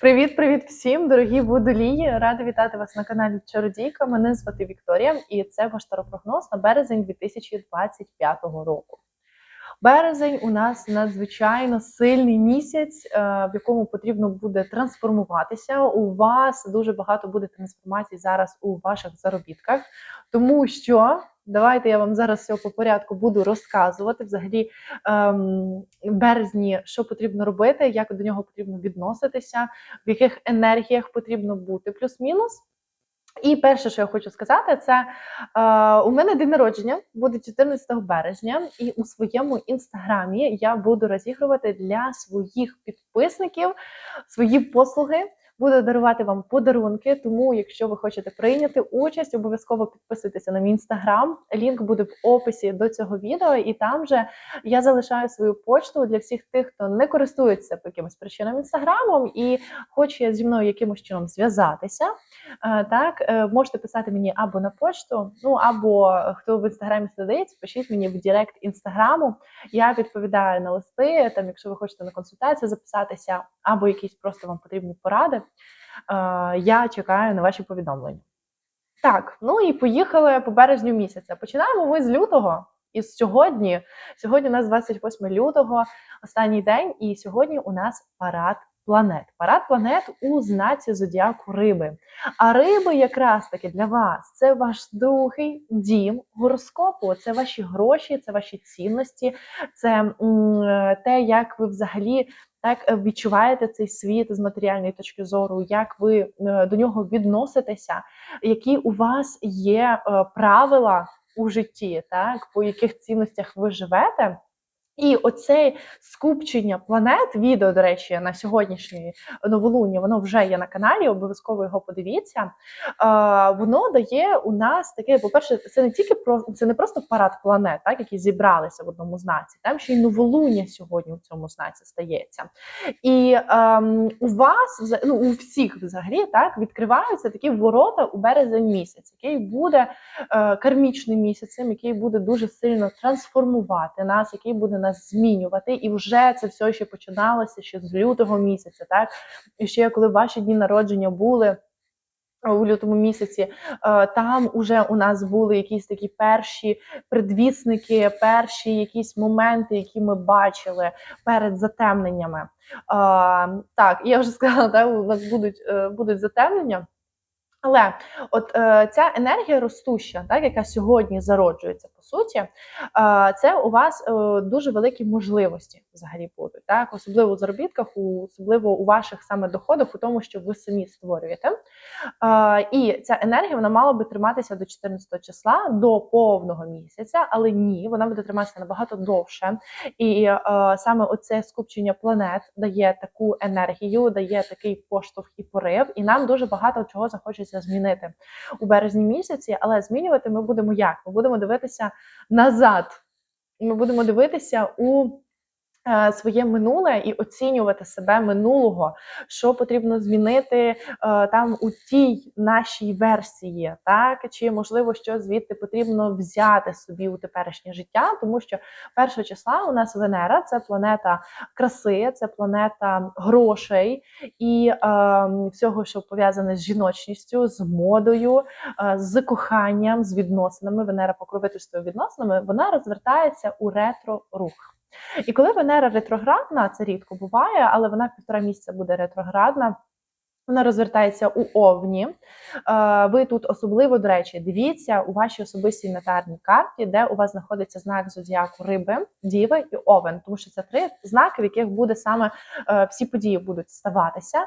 Привіт-привіт всім, дорогі водолії! Рада вітати вас на каналі Чародійка. Мене звати Вікторія, і це ваш таропрогноз на березень 2025 року. Березень у нас надзвичайно сильний місяць, е, в якому потрібно буде трансформуватися. У вас дуже багато буде трансформацій зараз у ваших заробітках, тому що давайте я вам зараз все по порядку буду розказувати взагалі ем, березні, що потрібно робити, як до нього потрібно відноситися, в яких енергіях потрібно бути, плюс-мінус. І перше, що я хочу сказати, це е, у мене день народження буде 14 березня, і у своєму інстаграмі я буду розігрувати для своїх підписників свої послуги. Буду дарувати вам подарунки. Тому, якщо ви хочете прийняти участь, обов'язково підписуйтеся на мій інстаграм. Лінк буде в описі до цього відео, і там же я залишаю свою почту для всіх тих, хто не користується по якимось причинам інстаграмом і хоче зі мною якимось чином зв'язатися. Е, Так, е, можете писати мені або на почту, ну або хто в інстаграмі сидить, пишіть мені в Директ інстаграму. Я відповідаю на листи. Там, якщо ви хочете на консультацію записатися, або якісь просто вам потрібні поради. Е, Я чекаю на ваші повідомлення. Так, ну і поїхали по березню місяця. Починаємо ми з лютого. І сьогодні, сьогодні у нас 28 лютого, останній день, і сьогодні у нас парад планет. Парад планет у знаці зодіаку риби. А риби якраз таки для вас це ваш другий дім гороскопу, це ваші гроші, це ваші цінності, це м, те, як ви взагалі. Так е, відчуваєте цей світ з матеріальної точки зору, як ви е, до нього відноситеся, які у вас є е, правила у житті, так по яких цінностях ви живете. І оце скупчення планет, відео, до речі, на сьогоднішній новолунні, воно вже є на каналі, обов'язково його подивіться. Воно дає у нас таке, по-перше, це не тільки про це не просто парад планет, так, які зібралися в одному знаці, там ще й новолуння сьогодні у цьому знаці стається. І ем, у вас, ну, у всіх взагалі, так, відкриваються такі ворота у березень місяць, який буде е, кармічним місяцем, який буде дуже сильно трансформувати нас, який буде нас змінювати. І вже це все ще починалося ще з лютого місяця. Так і ще коли ваші дні народження були. У лютому місяці е, там уже у нас були якісь такі перші предвісники, перші якісь моменти, які ми бачили перед затемненнями. Е, Так, я вже сказала, так, у нас будуть, е, будуть затемнення. Але от ця енергія ростуща, так, яка сьогодні зароджується, суті, це у вас е, дуже великі можливості взагалі будуть, так, особливо у заробітках, особливо у ваших саме доходах, у тому, що ви самі створюєте. І ця енергія вона мала би триматися до 14 числа, до повного місяця, але ні, вона буде триматися набагато довше. І е, саме оце скупчення планет дає таку енергію, дає такий поштовх і порив, і нам дуже багато чого захочеться змінити у березні місяці. Але змінювати ми будемо як? Ми будемо дивитися назад. Ми будемо дивитися у своє минуле і оцінювати себе минулого, що потрібно змінити е, там у тій нашій версії, так чи можливо, що звідти потрібно взяти собі у теперішнє життя, тому що першого числа у нас Венера це планета краси, це планета грошей і е, всього, що пов'язане з жіночністю, з модою, е, з коханням, з відносинами. Венера покровительствує відносинами, вона розвертається у ретро-рух. І коли Венера ретроградна, це рідко буває, але вона півтора місяця буде ретроградна. Вона розвертається у Овні. Е, Ви тут особливо, до речі, дивіться у вашій особистій натальній карті, де у вас знаходиться знак зодіаку Риби, Діви і Овен, тому що це три знаки, в яких буде саме е, всі події будуть ставатися.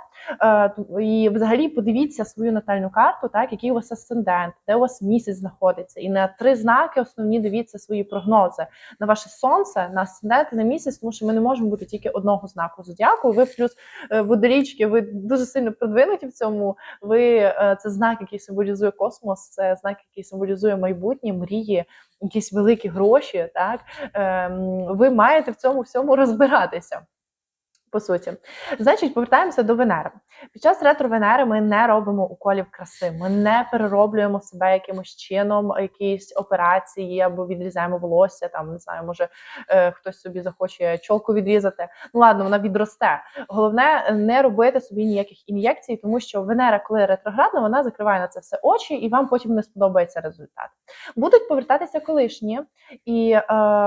Е, І взагалі подивіться свою натальну карту, так який у вас асцендент, де у вас місяць знаходиться, і на три знаки основні дивіться свої прогнози на ваше сонце, на асцендент на місяць, тому що ми не можемо бути тільки одного знаку зодіаку. Ви плюс водорічки, ви дуже сильно продвинуті в цьому. Ви е, це знак, який символізує космос, це знак, який символізує майбутнє, мрії, якісь великі гроші. Так Ем, ви маєте в цьому всьому розбиратися. По суті, значить, повертаємося до Венери. Під час ретро Венери ми не робимо уколів краси, ми не перероблюємо себе якимось чином, якісь операції або відрізаємо волосся. Там не знаю, може е, хтось собі захоче чолку відрізати. Ну ладно, вона відросте. Головне не робити собі ніяких ін'єкцій, тому що Венера, коли ретроградна, вона закриває на це все очі, і вам потім не сподобається результат. Будуть повертатися колишні, і е,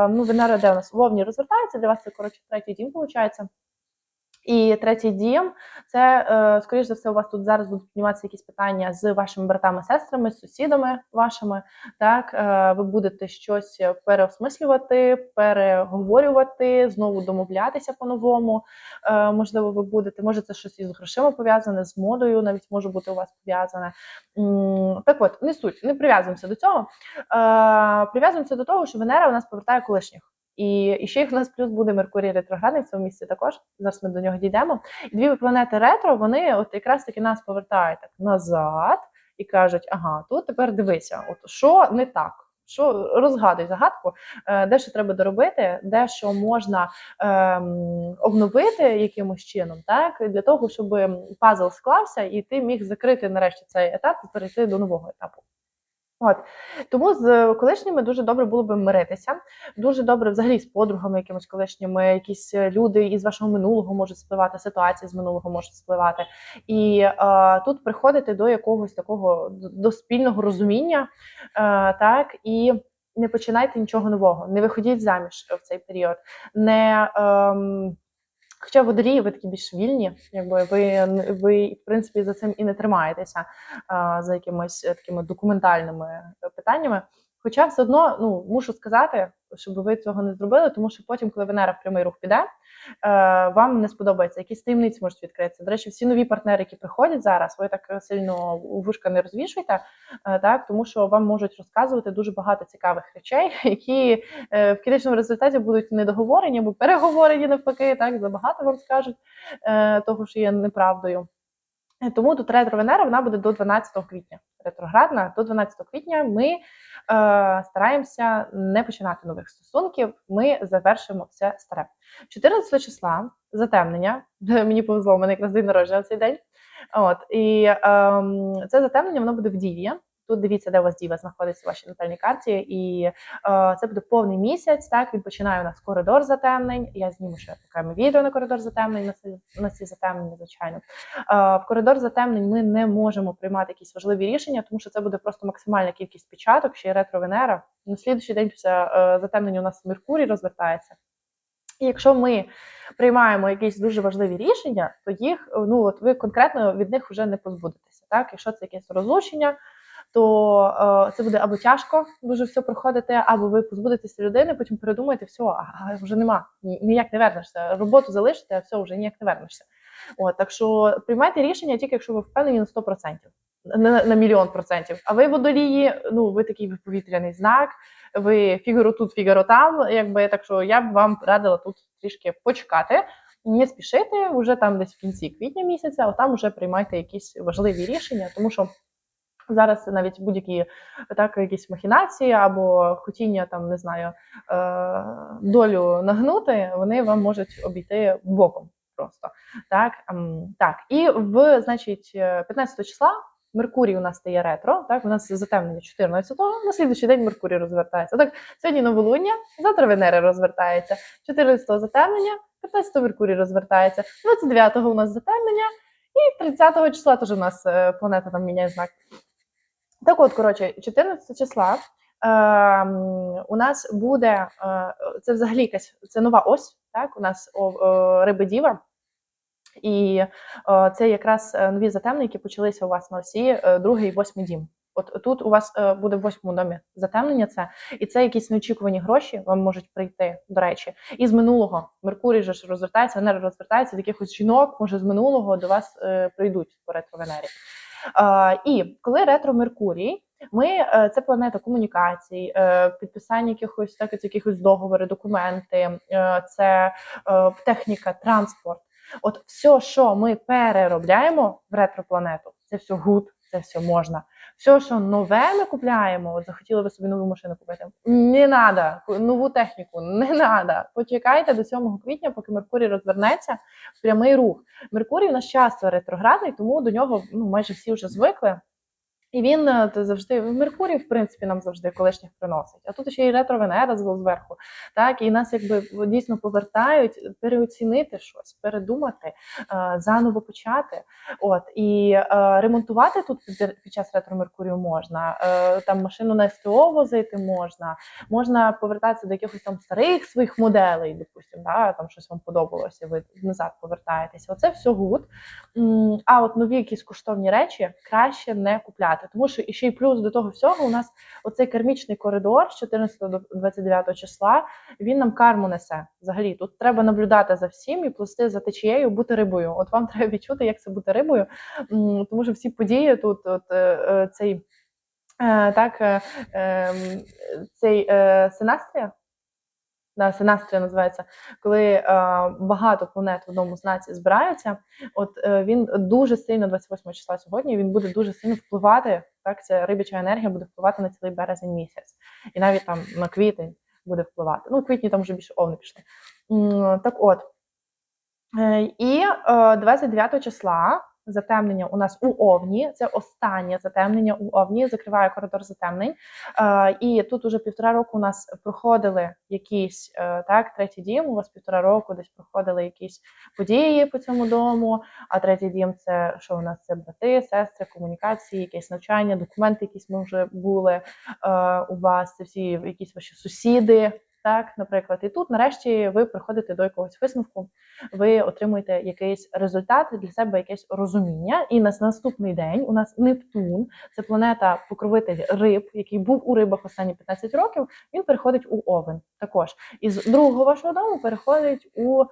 ну Венера, де у нас вовні розвертається для вас це коротше третій дім, виходить. І третій дім це, е, скоріш за все, у вас тут зараз будуть підніматися якісь питання з вашими братами, сестрами, сусідами вашими. Так, е, ви будете щось переосмислювати, переговорювати, знову домовлятися по-новому. Е, можливо, ви будете, може, це щось із грошима пов'язане, з модою, навіть може бути у вас пов'язане. Так от, не суть, не прив'язуємося до цього. Прив'язуємося до того, що Венера у нас повертає колишніх. І, і ще в нас плюс буде Меркурій ретроградний в місці також. Зараз ми до нього дійдемо. Дві планети ретро, вони от якраз таки нас повертають так назад і кажуть: ага, тут тепер дивися, от що не так. Що розгадуй загадку, е, де що треба доробити, де що можна ем, обновити якимось чином, так для того, щоб пазл склався, і ти міг закрити нарешті цей етап і перейти до нового етапу. От тому з колишніми дуже добре було би миритися. Дуже добре, взагалі, з подругами, якимось колишніми, якісь люди із вашого минулого можуть спливати, ситуації з минулого можуть спливати. І е, тут приходити до якогось такого до спільного розуміння, е, так і. Не починайте нічого нового, не виходіть заміж в цей період. Не ем, Хоча водорії ви такі більш вільні, якби ви ви в принципі за цим і не тримаєтеся за якимись такими документальними питаннями. Хоча все одно ну мушу сказати, щоб ви цього не зробили, тому що потім, коли Венера в прямий рух піде, е, вам не сподобається, якісь таємниці можуть відкритися. До речі, всі нові партнери, які приходять зараз, ви так сильно вушка не розвішуйте, е, так тому що вам можуть розказувати дуже багато цікавих речей, які е, в кінечному результаті будуть недоговорені або переговорені навпаки, так забагато вам скажуть того, що є неправдою. Тому тут ретро Венера вона буде до 12 квітня. Ретроградна до 12 квітня ми е, стараємося не починати нових стосунків. Ми завершимо все старе. 14 числа затемнення. Мені повезло, у мене якраз день народження цей день. От і е, це затемнення воно буде в діві. Тут дивіться, де у вас діва знаходиться в вашій натальній карті, і е, це буде повний місяць. Так він починає у нас коридор затемнень. Я зніму ще окреме відео на коридор затемнень. На ці, на ці затемнення, звичайно. Е, в коридор затемнень ми не можемо приймати якісь важливі рішення, тому що це буде просто максимальна кількість печаток, ще й ретро Венера. На слідуючий день після е, затемнення у нас Меркурій розвертається. І якщо ми приймаємо якісь дуже важливі рішення, то їх ну от ви конкретно від них вже не позбудетеся. Так, якщо це якесь розлучення то е, це буде або тяжко дуже все проходити, або ви позбудетеся людини, потім передумаєте, все, а вже нема, ніяк не вернешся. Роботу залишите, а все, вже ніяк не вернешся. От, Так що приймайте рішення тільки якщо ви впевнені на 100%, на, на мільйон процентів. А ви водолії, ну ви такий повітряний знак, ви фігаро тут, фігаро там. Якби так що я б вам радила тут трішки почекати. Не спішити вже там десь в кінці квітня місяця, а там вже приймайте якісь важливі рішення, тому що Зараз навіть будь-які так, якісь махінації або хотіння там не знаю е, долю нагнути, вони вам можуть обійти боком просто так. Ем, так. І в значить 15 числа Меркурій у нас стає ретро. Так, у нас затемнення 14-го, на слідчий день Меркурій розвертається. Так, сьогодні новолуння, завтра Венера розвертається, 14-го затемнення, 15-го Меркурій розвертається, 29-го у нас затемнення, і 30-го числа теж у нас е, планета там міняє знак. Так от, коротше, 14 числа е, у нас буде е, це взагалі якась це нова ось. Так, у нас е, риби діва. І е, це якраз е, нові затемнення, які почалися у вас на осі, другий і восьмий дім. От тут у вас буде в восьмому домі затемнення, це і це якісь неочікувані гроші вам можуть прийти, до речі. І з минулого Меркурій же ж розвертається, Венера розвертається, з якихось жінок, може з минулого до вас е, прийдуть по ретро Венері. І коли ретро Меркурій, ми е, це планета комунікацій, е, підписання якихось так, якихось договори, документи, е, це техніка, транспорт. От все, що ми переробляємо в ретропланету, це все гуд, це все можна. Все, що нове ми купляємо, от захотіли ви собі нову машину купити. Не треба, нову техніку, не треба. Почекайте до 7 квітня, поки Меркурій розвернеться в прямий рух. Меркурій у нас часто ретроградний, тому до нього ну, майже всі вже звикли. І він е, завжди в Меркурій, в принципі, нам завжди колишніх приносить. А тут ще й ретро Венера зверху. Так, і нас якби дійсно повертають переоцінити щось, передумати, е, заново почати. От і е, ремонтувати тут під, час ретро Меркурію можна. Там машину на СТО возити можна, можна повертатися до якихось там старих своїх моделей, допустимо, да, там щось вам подобалося, ви назад повертаєтеся. Оце все гуд. А от нові якісь коштовні речі краще не купляти, тому що ще й плюс до того всього у нас оцей кармічний коридор з 14 до 29 числа. Він нам карму несе. Взагалі тут треба наблюдати за всім і плести за течією, бути рибою. От вам треба відчути, як це бути рибою, тому що всі події тут, от е, е, цей е, так, ем, цей синастрія. Синастрія називається, коли е, багато планет в одному знаці збираються. От е, він дуже сильно, 28 числа сьогодні, він буде дуже сильно впливати. Так, ця рибяча енергія буде впливати на цілий березень місяць, і навіть там на квітень буде впливати. Ну, квітні там вже більше овни пішли. Так от. Е, І е, 29 числа затемнення у нас у Овні. Це останнє затемнення у Овні, закриває коридор затемнень. Е, І тут уже півтора року у нас проходили якісь е, так, третій дім. У вас півтора року десь проходили якісь події по цьому дому. А третій дім це що у нас? Це брати, сестри, комунікації, якесь навчання, документи, якісь ми вже були е, у вас. Це всі якісь ваші сусіди. Так, наприклад, і тут нарешті ви приходите до якогось висновку, ви отримуєте якийсь результат для себе, якесь розуміння. І на наступний день у нас Нептун, це планета покровитель риб, який був у рибах останні 15 років. Він переходить у Овен. Також із другого вашого дому переходить у е,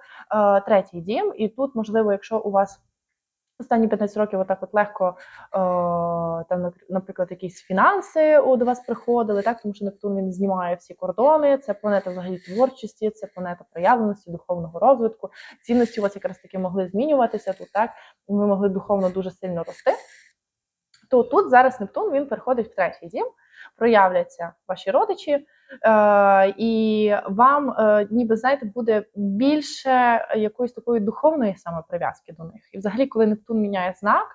третій дім. І тут, можливо, якщо у вас Останні 15 років отак от легко о, там, напр- наприклад, якісь фінанси до вас приходили, так тому що Нептун він знімає всі кордони. Це планета взагалі творчості, це планета проявленості, духовного розвитку. Цінності у вас якраз таки могли змінюватися тут, так ми могли духовно дуже сильно рости. То тут зараз Нептун він переходить в третій дім, проявляться ваші родичі, е, і вам, е, ніби знаєте, буде більше якоїсь такої духовної саме прив'язки до них. І взагалі, коли Нептун міняє знак,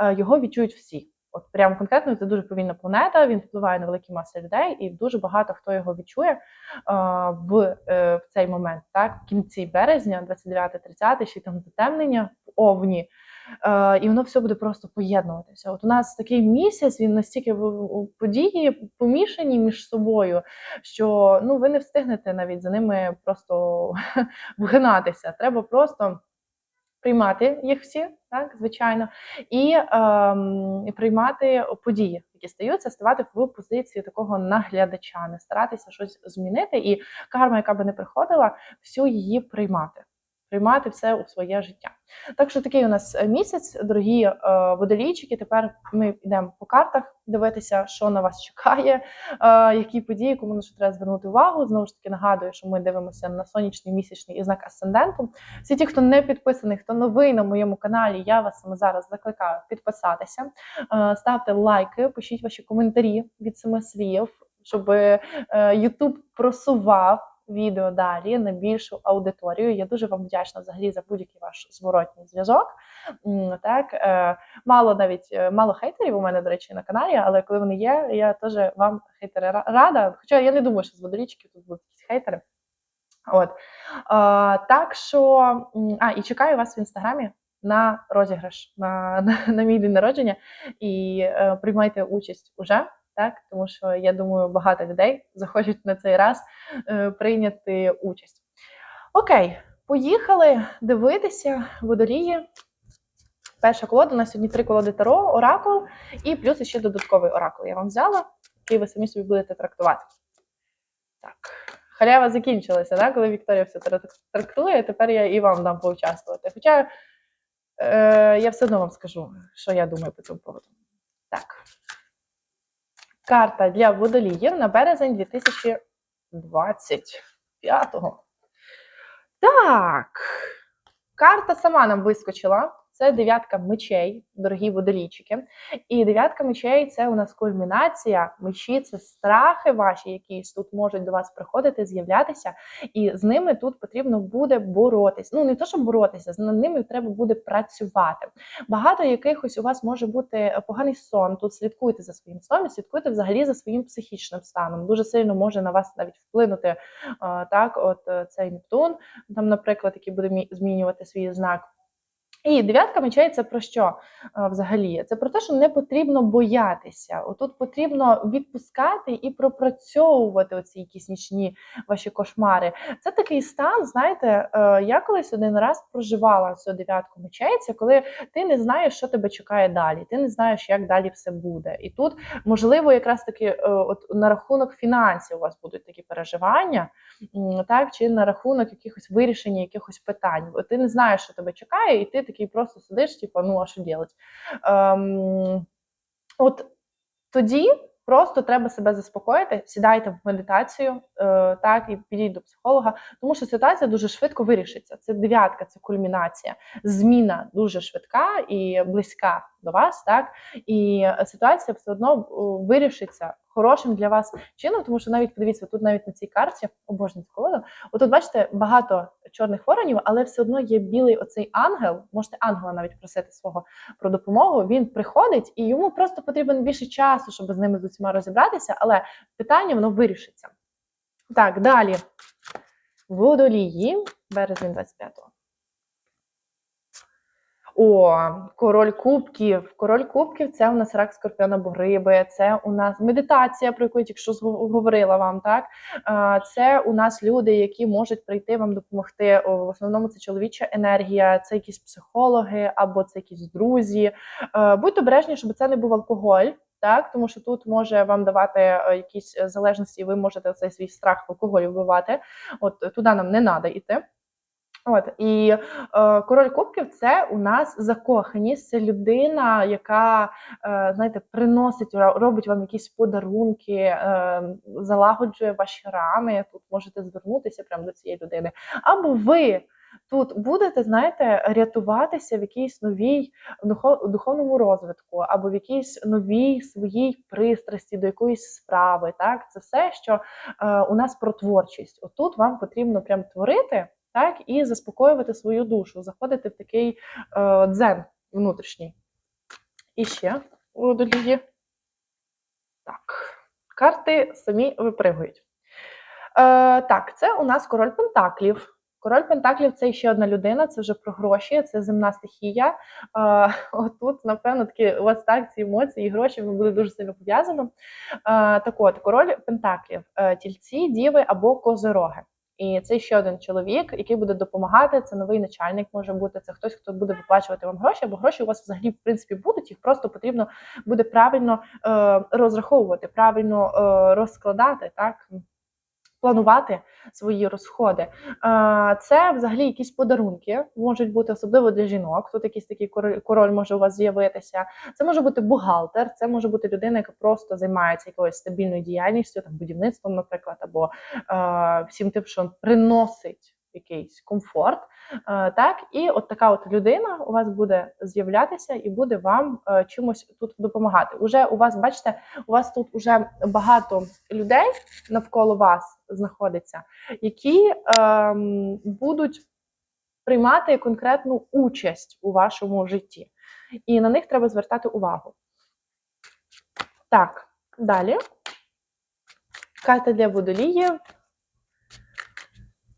е, його відчують всі. От прямо конкретно це дуже повільна планета. Він впливає на великі маси людей, і дуже багато хто його відчує е, в, е, в цей момент. Так, в кінці березня, 29-30, ще там затемнення в Овні. Е, і воно все буде просто поєднуватися. От у нас такий місяць, він настільки події помішані між собою, що ну ви не встигнете навіть за ними просто вгинатися. Треба просто приймати їх всі, так звичайно, і ем, приймати події, які стаються, ставати в позиції такого наглядача, не старатися щось змінити, і карма, яка би не приходила, всю її приймати. Приймати все у своє життя. Так що такий у нас е, місяць, дорогі е, водолійчики. Тепер ми йдемо по картах дивитися, що на вас чекає, е, які події, кому на що треба звернути увагу. Знову ж таки нагадую, що ми дивимося на сонячний місячний і знак асценденту. Всі ті, хто не підписаний, хто новий на моєму каналі, я вас саме зараз закликаю підписатися, ставте лайки, пишіть ваші коментарі від семи слів, щоб YouTube просував відео далі на більшу аудиторію. Я дуже вам вдячна взагалі за будь-який ваш зворотній зв'язок. Так, е, мало навіть е, мало хейтерів у мене, до речі, на каналі, але коли вони є, я теж вам хейтери рада. Хоча я не думаю, що з водорічки тут будуть якісь хейтери. От. Так що, а, і чекаю вас в інстаграмі на розіграш на, на, на мій день народження і е, приймайте участь уже. Так, тому що я думаю, багато людей захочуть на цей раз е, прийняти участь. Окей, поїхали дивитися водорії. Перша колода у нас сьогодні три колоди Таро, Оракул і плюс ще додатковий оракул. Я вам взяла, який ви самі собі будете трактувати. Так, халява закінчилася, да? коли Вікторія все тра- трактує, тепер я і вам дам поучаствувати. Хоча е, я все одно вам скажу, що я думаю по цьому поводу. Так. Карта для водоліїв на березень 2025-го. Так. Карта сама нам вискочила. Це дев'ятка мечей, дорогі водолійчики. І дев'ятка мечей це у нас кульмінація. Мечі це страхи ваші, які тут можуть до вас приходити, з'являтися, і з ними тут потрібно буде боротись. Ну не то, щоб боротися, з ними треба буде працювати. Багато якихось у вас може бути поганий сон. Тут слідкуйте за своїм сном, слідкуйте взагалі за своїм психічним станом. Дуже сильно може на вас навіть вплинути е, так, от е, цей Нептун, там, наприклад, який буде змінювати свій знак. І дев'ятка мечей це про що е, взагалі? Це про те, що не потрібно боятися. Отут потрібно відпускати і пропрацьовувати оці якісь нічні ваші кошмари. Це такий стан, знаєте, е, я колись один раз проживала цю дев'ятку мечей. Це коли ти не знаєш, що тебе чекає далі, ти не знаєш, як далі все буде. І тут, можливо, якраз таки е, от на рахунок фінансів у вас будуть такі переживання, так, чи на рахунок якихось вирішення якихось питань. Ти не знаєш, що тебе чекає, і ти такий просто сидиш, типу, ну а що робити? Ем, от тоді просто треба себе заспокоїти, сідайте в медитацію, е, так, і підіть до психолога, тому що ситуація дуже швидко вирішиться. Це дев'ятка, це кульмінація. Зміна дуже швидка і близька до вас, так, і ситуація все одно е, вирішиться хорошим для вас чином, тому що навіть подивіться, тут навіть на цій карті, обожнюю цю колоду, отут бачите багато чорних воронів, але все одно є білий оцей ангел. Можете ангела навіть просити свого про допомогу. Він приходить і йому просто потрібен більше часу, щоб з ними з усіма розібратися, але питання воно вирішиться. Так, далі. Водолії, березень 25-го. О, король кубків. Король кубків це у нас рак скорпіона або це у нас медитація, про яку я тільки що говорила вам. Так це у нас люди, які можуть прийти вам допомогти. В основному це чоловіча енергія, це якісь психологи або це якісь друзі. Е, Будьте обережні, щоб це не був алкоголь. Так, тому що тут може вам давати е, якісь залежності, і ви можете цей свій страх в алкоголі вбивати. От туди нам не треба йти. От і е, король кубків це у нас закоханість. Це людина, яка е, знаєте, приносить робить вам якісь подарунки, е, залагоджує ваші рани. Тут можете звернутися прямо до цієї людини. Або ви тут будете, знаєте, рятуватися в якійсь новій духовному розвитку, або в якійсь новій своїй пристрасті до якоїсь справи. Так, це все, що е, у нас про творчість. Отут вам потрібно прям творити так, і заспокоювати свою душу, заходити в такий е, дзен внутрішній. І ще водолії. Так, карти самі випригують. Е, так, це у нас король Пентаклів. Король Пентаклів це ще одна людина, це вже про гроші, це земна стихія. Е, отут, напевно, такі у вас так ці емоції і гроші воно буде дуже сильно пов'язано. Е, так от, король Пентаклів, е, тільці, діви або козироги. І це ще один чоловік, який буде допомагати. Це новий начальник може бути. Це хтось, хто буде виплачувати вам гроші, бо гроші у вас взагалі в принципі будуть. Їх просто потрібно буде правильно е, розраховувати, правильно е, розкладати, так планувати свої розходи. Це взагалі якісь подарунки можуть бути, особливо для жінок. Тут якийсь такий король, може у вас з'явитися. Це може бути бухгалтер, це може бути людина, яка просто займається якоюсь стабільною діяльністю, там будівництвом, наприклад, або всім тим, що приносить якийсь комфорт. Е, так, і от така от людина у вас буде з'являтися і буде вам е, чимось тут допомагати. Уже у вас, бачите, у вас тут уже багато людей навколо вас знаходиться, які ем, будуть приймати конкретну участь у вашому житті. І на них треба звертати увагу. Так, далі. Карта для водоліїв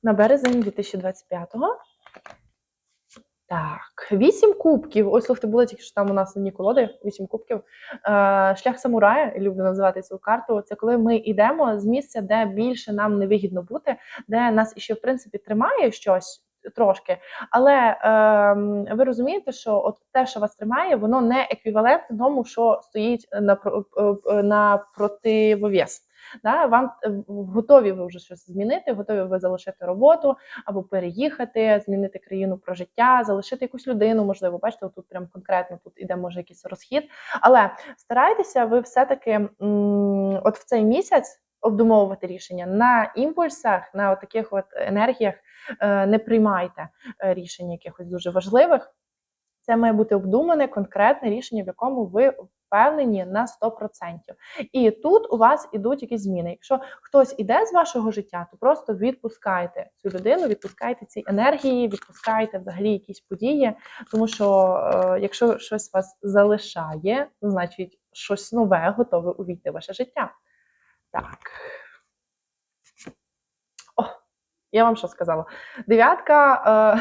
на березень 2025-го. Так, вісім кубків. Ось слухайте, були тільки що там у нас одні колоди, вісім кубків. Е, шлях самурая, люблю називати цю карту. Це коли ми йдемо з місця, де більше нам не вигідно бути, де нас іще в принципі тримає щось. Трошки, але е, ви розумієте, що от те, що вас тримає, воно не еквівалентно тому, що стоїть на про- е, на противовес. Да? Вам е, готові ви вже щось змінити, готові ви залишити роботу або переїхати, змінити країну прожиття, залишити якусь людину. Можливо, бачите, тут прям конкретно тут іде може якийсь розхід. Але старайтеся ви все-таки от в цей місяць обдумовувати рішення на імпульсах, на таких от енергіях. Е, Не приймайте е, рішень якихось дуже важливих. Це має бути обдумане, конкретне рішення, в якому ви впевнені на 100%. І тут у вас ідуть якісь зміни. Якщо хтось іде з вашого життя, то просто відпускайте цю людину, відпускайте ці енергії, відпускайте взагалі якісь події. Тому що е, якщо щось вас залишає, значить щось нове готове увійти в ваше життя. Так. О, я вам що сказала? Дев'ятка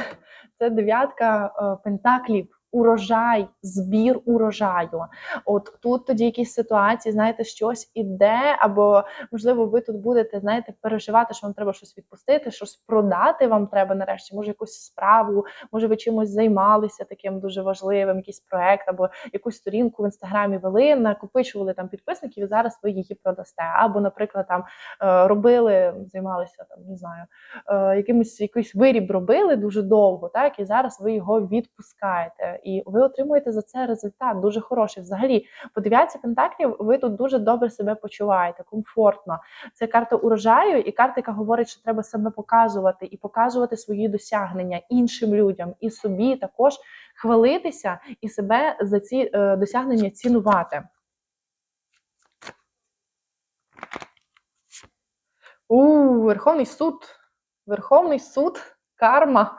е, це дев'ятка е, пентаклів. Урожай, збір урожаю. От тут тоді якісь ситуації, знаєте, щось іде, або можливо, ви тут будете, знаєте, переживати, що вам треба щось відпустити, щось продати вам треба нарешті, може якусь справу, може ви чимось займалися таким дуже важливим, якийсь проект, або якусь сторінку в інстаграмі вели, накопичували там підписників, і зараз ви її продасте. Або, наприклад, там е, робили, займалися там, не знаю, е, якимось якийсь виріб робили дуже довго, так і зараз ви його відпускаєте, і ви отримуєте за це результат дуже хороший. Взагалі, по дев'ятці пентаклів ви тут дуже добре себе почуваєте, комфортно. Це карта урожаю, і карта, яка говорить, що треба себе показувати і показувати свої досягнення іншим людям і собі також хвалитися і себе за ці е, досягнення цінувати. У Верховний суд. Верховний суд, карма,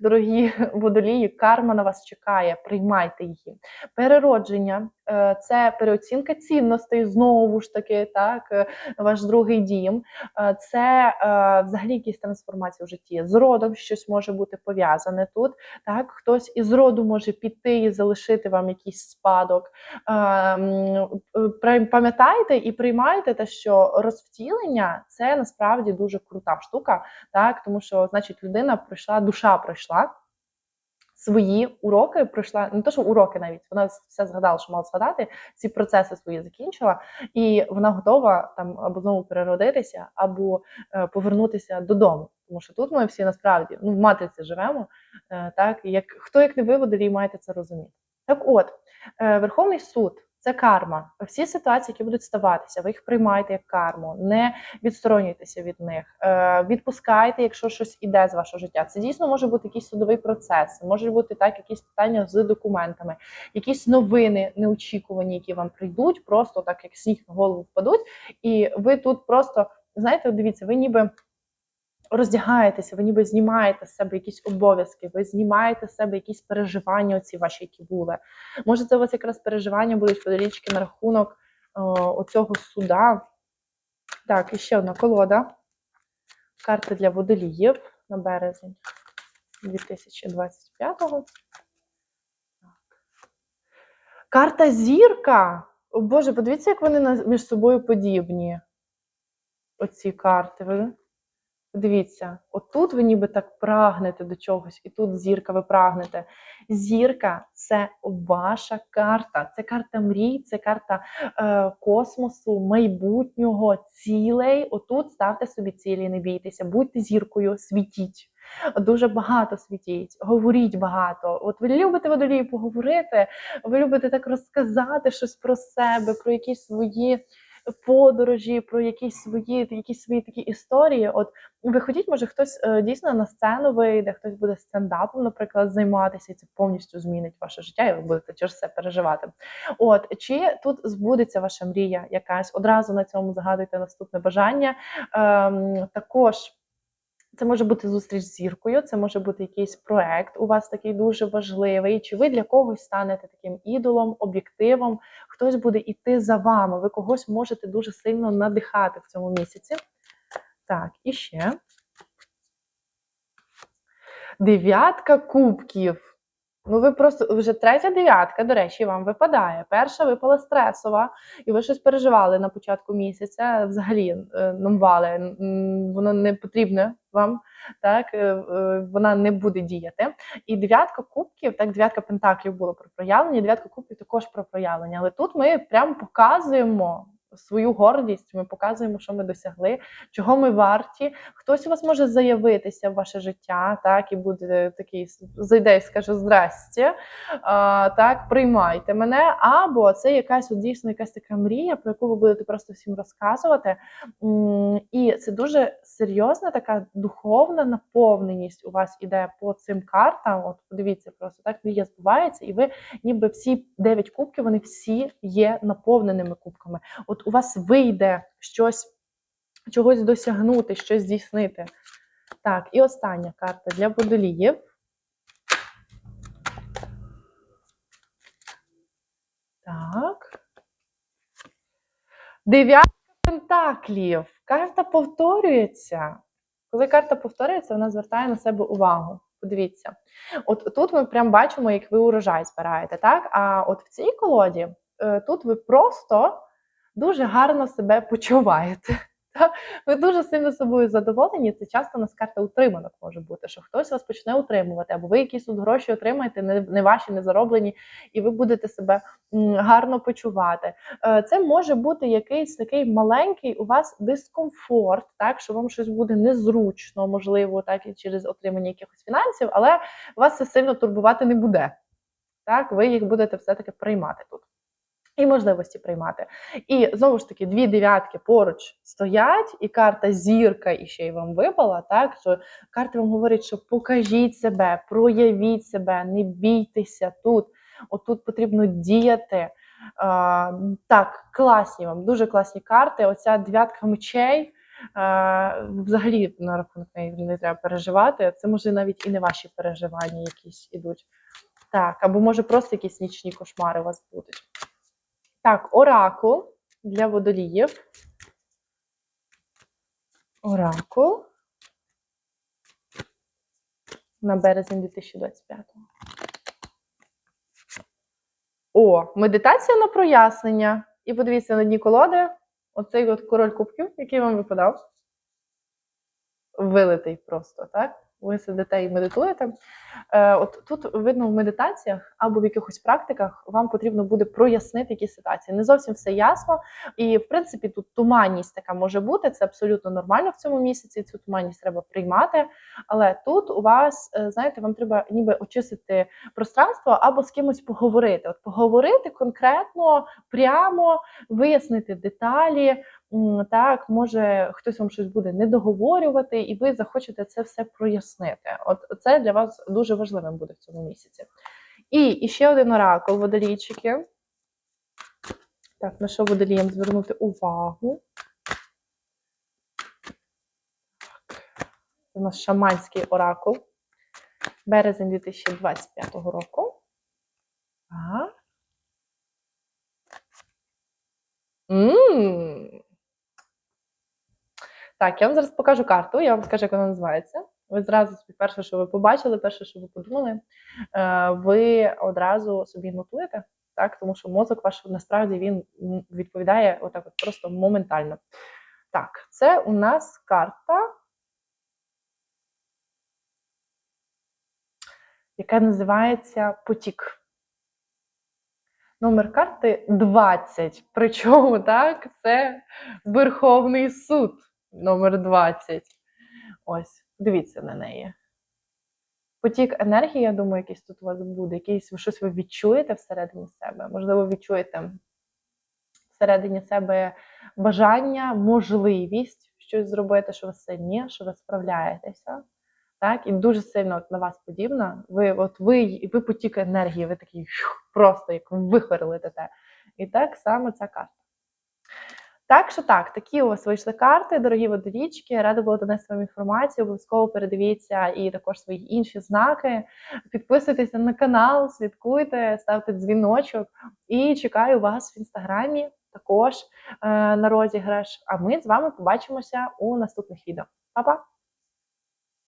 дорогі водолії, карма на вас чекає. Приймайте її. Переродження це переоцінка цінностей, знову ж таки, так, е, ваш другий дім. Е, Це е, взагалі якісь трансформації в житті. З родом щось може бути пов'язане тут. Так, хтось із роду може піти і залишити вам якийсь спадок. Е, е, Пам'ятайте і приймайте те, що розвтілення це насправді дуже крута штука, так, тому що, значить, людина пройшла, душа пройшла. Свої уроки пройшла не то, що уроки навіть вона все згадала, що мала згадати, ці процеси свої закінчила, і вона готова там або знову переродитися, або е, повернутися додому. Тому що тут ми всі насправді ну в матриці живемо. Е, так як хто як не ви водолій, маєте це розуміти. Так, от е, Верховний суд це карма. Всі ситуації, які будуть ставатися, ви їх приймаєте як карму, не відсторонюйтеся від них, е, відпускайте, якщо щось іде з вашого життя. Це дійсно може бути якийсь судовий процес, може бути так, якісь питання з документами, якісь новини неочікувані, які вам прийдуть, просто так як сніг на голову впадуть, і ви тут просто знаєте, дивіться, ви ніби. Роздягаєтеся, ви ніби знімаєте з себе якісь обов'язки, ви знімаєте з себе якісь переживання, оці ваші, які були. Може, це у вас якраз переживання будуть подорічки на рахунок о, оцього суда. Так, і ще одна колода. Карта для водоліїв на березень 2025-го. Карта зірка. О Боже, подивіться, як вони між собою подібні. Оці карти. Дивіться, отут ви ніби так прагнете до чогось, і тут зірка, ви прагнете. Зірка це ваша карта. Це карта мрій, це карта е, космосу, майбутнього, цілей. Отут ставте собі цілі, не бійтеся, будьте зіркою, світіть. Дуже багато світіть, говоріть багато. От ви любите водолії поговорити, ви любите так розказати щось про себе, про якісь свої подорожі, про якісь свої, якісь свої такі історії. От виходіть, може, хтось е, дійсно на сцену вийде, хтось буде стендапом, наприклад, займатися, і це повністю змінить ваше життя, і ви будете через це переживати. От чи тут збудеться ваша мрія якась? Одразу на цьому загадуйте наступне бажання. Ем, також. Це може бути зустріч з зіркою, це може бути якийсь проект у вас такий дуже важливий. Чи ви для когось станете таким ідолом, об'єктивом? Хтось буде йти за вами. Ви когось можете дуже сильно надихати в цьому місяці. Так, і ще. Дев'ятка кубків. Ну, ви просто вже третя дев'ятка, до речі, вам випадає. Перша випала стресова, і ви щось переживали на початку місяця. Взагалі е, номвали, воно не потрібне вам, так е, е, вона не буде діяти. І дев'ятка кубків, так, дев'ятка пентаклів було про проявлення, дев'ятка кубків також про проявлення. Але тут ми прямо показуємо свою гордість, ми показуємо, що ми досягли, чого ми варті. Хтось у вас може заявитися в ваше життя, так, і буде такий зайде і скаже здрасте, так, приймайте мене. Або це якась от, дійсно якась така мрія, про яку ви будете просто всім розказувати. І це дуже серйозна така духовна наповненість у вас іде по цим картам. От подивіться, просто так мрія збувається, і ви ніби всі дев'ять кубків, вони всі є наповненими кубками. От у вас вийде щось, чогось досягнути, щось здійснити. Так, і остання карта для водоліїв. Так. Дев'ятка пентаклів. Карта повторюється. Коли карта повторюється, вона звертає на себе увагу. Подивіться. От тут ми прям бачимо, як ви урожай збираєте, так? А от в цій колоді е, тут ви просто дуже гарно себе почуваєте. Ви дуже сильно собою задоволені. Це часто у нас карта утриманок може бути, що хтось вас почне утримувати, або ви якісь тут гроші отримаєте, не, ваші, не зароблені, і ви будете себе гарно почувати. Е, Це може бути якийсь такий маленький у вас дискомфорт, так що вам щось буде незручно, можливо, так і через отримання якихось фінансів, але вас це сильно турбувати не буде. Так, ви їх будете все-таки приймати тут. І можливості приймати. І знову ж таки, дві дев'ятки поруч стоять, і карта зірка і ще й вам випала. Так що карти вам говорять, що покажіть себе, проявіть себе, не бійтеся тут. Отут потрібно діяти. А, так, класні вам, дуже класні карти. Оця дев'ятка мечей. Взагалі на рахунок неї не треба переживати. Це може навіть і не ваші переживання якісь ідуть. Так, або може просто якісь нічні кошмари у вас будуть. Так, оракул для водоліїв. Оракул. На березень 2025. О, медитація на прояснення. І подивіться на дні колоди. Оцей от король кубків, який вам випадав. Вилитий просто, так? Ви сидите і медитуєте. Е, От тут видно в медитаціях або в якихось практиках вам потрібно буде прояснити якісь ситуації. Не зовсім все ясно. І, в принципі, тут туманність така може бути. Це абсолютно нормально в цьому місяці. Цю туманність треба приймати. Але тут у вас, е, знаєте, вам треба ніби очистити пространство або з кимось поговорити. От поговорити конкретно, прямо, вияснити деталі. Так, може хтось вам щось буде недоговорювати, і ви захочете це все прояснити. От це для вас дуже важливим буде в цьому місяці. І, і ще один оракул водолійчики. Так, на що водоліям звернути увагу? Це у нас шаманський оракул. Березень 2025 року. Так. М. Так, я вам зараз покажу карту, я вам скажу, як вона називається. Ви зразу собі перше, що ви побачили, перше, що ви подумали, е, ви одразу собі нотуєте, так? тому що мозок ваш насправді він відповідає отак от просто моментально. Так, це у нас карта, яка називається Потік. Номер карти 20. Причому так, це Верховний суд номер 20. Ось, дивіться на неї. Потік енергії, я думаю, якийсь тут у вас буде, якийсь щось ви відчуєте всередині себе. Можливо, відчуєте всередині себе бажання, можливість щось зробити, що ви сильні, що ви справляєтеся. Так, і дуже сильно от на вас подібна. Ви, от ви, ви потік енергії, ви такий просто як вихор летите. І так само ця карта. Так що так, такі у вас вийшли карти, дорогі водорічки. Рада була донести вам інформацію. Обов'язково передивіться і також свої інші знаки. Підписуйтеся на канал, слідкуйте, ставте дзвіночок. І чекаю вас в інстаграмі також е, на розіграш. А ми з вами побачимося у наступних відео. Па-па!